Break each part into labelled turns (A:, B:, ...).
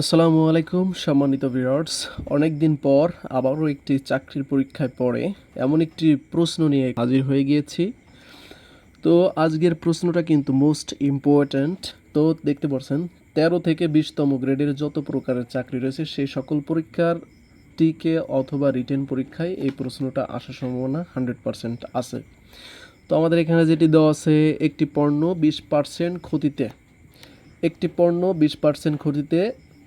A: আসসালামু আলাইকুম, সম্মানিত ভিউয়ার্স অনেক দিন পর আবারও একটি চাকরির পরীক্ষায় পড়ে এমন একটি প্রশ্ন নিয়ে হাজির হয়ে গিয়েছি। তো আজকের প্রশ্নটা কিন্তু মোস্ট ইম্পর্ট্যান্ট তো দেখতে পাচ্ছেন, তেরো থেকে বিশতম গ্রেডের যত প্রকারের চাকরি রয়েছে, সেই সকল পরীক্ষার টিকে অথবা রিটেন পরীক্ষায় এই প্রশ্নটা আসার সম্ভাবনা হান্ড্রেড পার্সেন্ট আছে। তো আমাদের এখানে যেটি দেওয়া আছে, একটি পণ্য বিশ পার্সেন্ট ক্ষতিতে। একটি পণ্য বিশ পার্সেন্ট ক্ষতিতে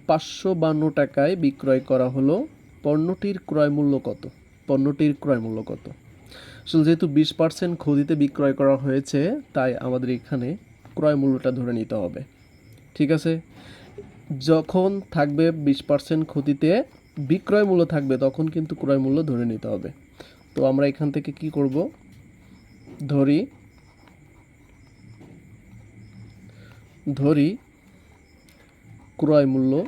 A: পাঁচশো বান্ন টাকায় বিক্রয় করা হলো। পণ্যটির ক্রয় মূল্য কত? পণ্যটির ক্রয় মূল্য কত? আসলে যেহেতু বিশ পার্সেন্ট ক্ষতিতে বিক্রয় করা হয়েছে, তাই আমাদের এখানে ক্রয় মূল্যটা ধরে নিতে হবে। ঠিক আছে? যখন থাকবে বিশ পার্সেন্ট ক্ষতিতে বিক্রয় মূল্য থাকবে, তখন কিন্তু ক্রয় মূল্য ধরে নিতে হবে। তো আমরা এখান থেকে কি করব? ধরি ধরি ক্রয় মূল্য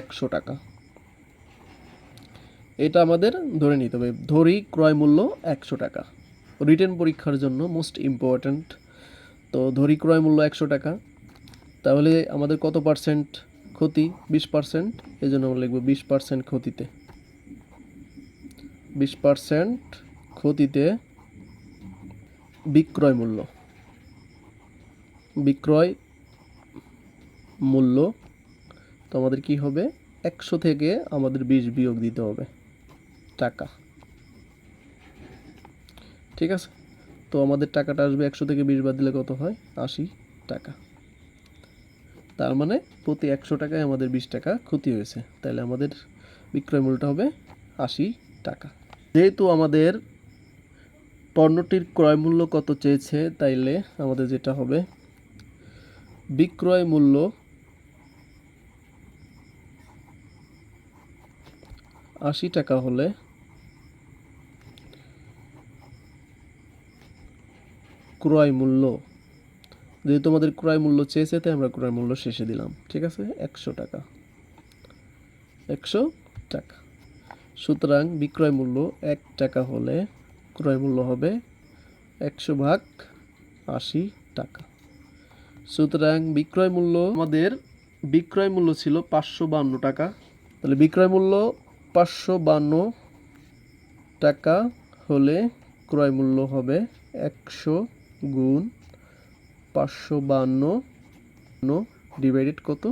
A: একশো টাকা। এটা আমাদের ধরে নিতে হবে। ধরি ক্রয় মূল্য একশো টাকা। রিটার্ন পরীক্ষার জন্য মোস্ট ইম্পর্ট্যান্ট তো ধরি ক্রয় মূল্য একশো টাকা। তাহলে আমাদের কত পার্সেন্ট ক্ষতি? বিশ পার্সেন্ট এই জন্য আমরা লিখব বিশ পার্সেন্ট ক্ষতিতে। বিশ পার্সেন্ট ক্ষতিতে বিক্রয় মূল্য। বিক্রয় মূল্য তো আমাদের কি হবে? একশো থেকে আমাদের বিশ বিয়োগ দিতে হবে। টাকা। ঠিক আছে? তো আমাদের টাকাটা আসবে একশো থেকে বিশ বাদ দিলে কত হয়? আশি টাকা। তার মানে প্রতি একশো টাকায় আমাদের বিশ টাকা ক্ষতি হয়েছে। তাহলে আমাদের বিক্রয় মূল্যটা হবে আশি টাকা। যেহেতু আমাদের পণ্যটির ক্রয় মূল্য কত চেয়েছে, তাইলে আমাদের যেটা হবে বিক্রয় মূল্য আশি টাকা হলে। ক্রয় মূল্য। যেহেতু আমাদের ক্রয় মূল্য চেয়েছে, তাই আমরা ক্রয় মূল্য শেষে দিলাম। ঠিক আছে? একশো টাকা। একশো টাকা। সুতরাং বিক্রয় মূল্য এক টাকা হলে ক্রয় মূল্য হবে একশো ভাগ আশি টাকা। সুতরাং বিক্রয় মূল্য আমাদের, বিক্রয় মূল্য ছিল পাঁচশো বান্ন টাকা। তাহলে বিক্রয় মূল্য পাঁচশো বান্ন টাকা হলে ক্রয় মূল্য হবে একশো গুণ পাঁচশো বান্ন ডিভাইডেড কত?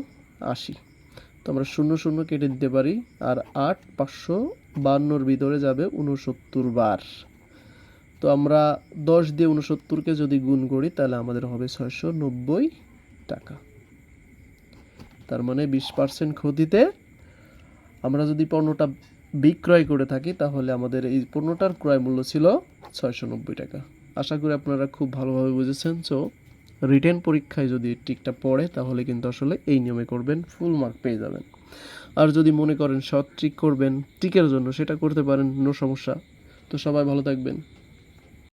A: আশি। তো আমরা শূন্য শূন্য কেটে দিতে পারি আর আট পাঁচশো বান্নর ভিতরে যাবে উনসত্তর বার। তো আমরা দশ দিয়ে উনসত্তরকে যদি গুণ করি তাহলে আমাদের হবে ছয়শো নব্বই টাকা। তার মানে বিশ পার্সেন্ট ক্ষতিতে আমরা যদি পণ্যটা বিক্রয় করে থাকি, তাহলে আমাদের এই পণ্যটার ক্রয় মূল্য ছিল ছয়শো নব্বই টাকা। আশা করি আপনারা খুব ভালোভাবে বুঝেছেন। সো রিটেন পরীক্ষায় যদি টিকটা পড়ে, তাহলে কিন্তু আসলে এই নিয়মে করবেন ফুল মার্ক পেয়ে যাবেন। আর যদি মনে করেন সৎ ট্রিক করবেন টিকের জন্য সেটা করতে পারেন নো সমস্যা। তো সবাই ভালো থাকবেন।